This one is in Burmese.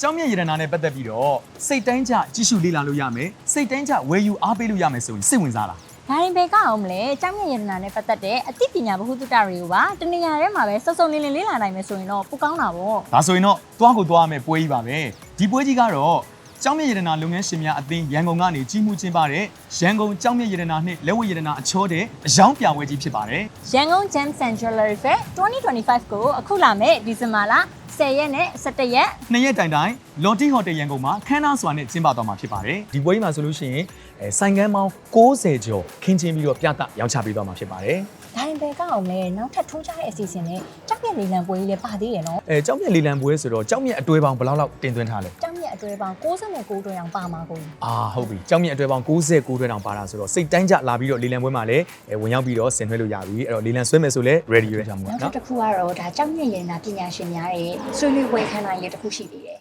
ကျောင်းမြတ်ရတနာနဲ့ပတ်သက်ပြီးတော့စိတ်တိုင်းကြကြည့်ရှုလေ့လာလို့ရမယ်စိတ်တိုင်းကြဝယ်ယူအားပေးလို့ရမယ်ဆိုရင်စိတ်ဝင်စားလားဒါရင်ဘယ်ကအောင်မလဲကျောင်းမြင့်ရတနာနဲ့ပတ်သက်တဲ့အသိပညာဗဟုသုတတွေကိုပါတနေရာထဲမှာပဲစုံစုံလင်းလင်းလေ့လာနိုင်မယ်ဆိုရင်တော့ပိုကောင်းတာပေါ့ဒါဆိုရင်တော့သွားကိုသွားရမယ်ပွဲကြီးပါပဲဒီပွဲကြီးကတော့ ကျောင်းမြတ်ရတနာလုပ်ငန်းရှင်များအသင်းရန်ကုန်ကနေကြီးမှုကျင်းပတဲ့ရန်ကုန်ကျောင်းမြတ်ရတနာနှင့်လက်ဝဲရတနာအချောတဲ့အယောင်ပြပွဲကြီးဖြစ်ပါတယ်ရန်ကုန် Gem Central Fair 2025ကိုအခုလာမယ့်ဒီဇင်ဘာလ10ရက်နဲ့17ရက်နှစ်ရက်တိုင်တိုင်လွန်တီဟိုတယ်ရန်ကုန်မှာခန်းနာစွာနဲ့ကျင်းပသွားမှာဖြစ်ပါတယ်ဒီပွဲကြီးမှာဆိုလို့ရှိရင်အဲဆိုင်ကန်းပေါင်း60ကျော်ခင်းချင်းပြီးတော့ပြသရောင်းချပေးသွားမှာဖြစ်ပါတယ်ဒါရင်ဘယ်ကအောင်မလဲနောက်ထပ်ထိုးကြတဲ့အစီအစဉ်နဲ့ကျောင်းမြင့်လေးလံပွဲကြီးလည်းပါသေးတယ်နော်အဲကျောင်းမြတ်လီလံပွဲဆိုတော့ကျောင်းမြတ်အတွဲပေါင်းဘယ်လောက်လောက်တင်သွင်းထားလဲကျောင်းမြင့် အတွဲပေါင်း69တွဲအောင်ပါမှာကိုအာဟုတ်ပြီကျောင်းမြတ်အတွဲပေါင်း69တွဲတောင်ပါတာဆိုတော့စိတ်တိုင်းကြလာပြီးတော့လီလံပွဲမှာလည်းအဲဝင်ရောက်ပြီးတော့ဆင်နွှဲလို့ရပြီအဲ့တော့လီလံဆွဲမယ်ဆိုလည်း ready ရကြမှာနောက်ထနော်ပ်တစ်ခုကတော့ဒါကြောင့်မြင့်ရည်နာပညာရှင်များရဲ့ဆွေးနွေးပွဲခန်းတိုင်းလေးတစ်ခုရှိသေးတယ်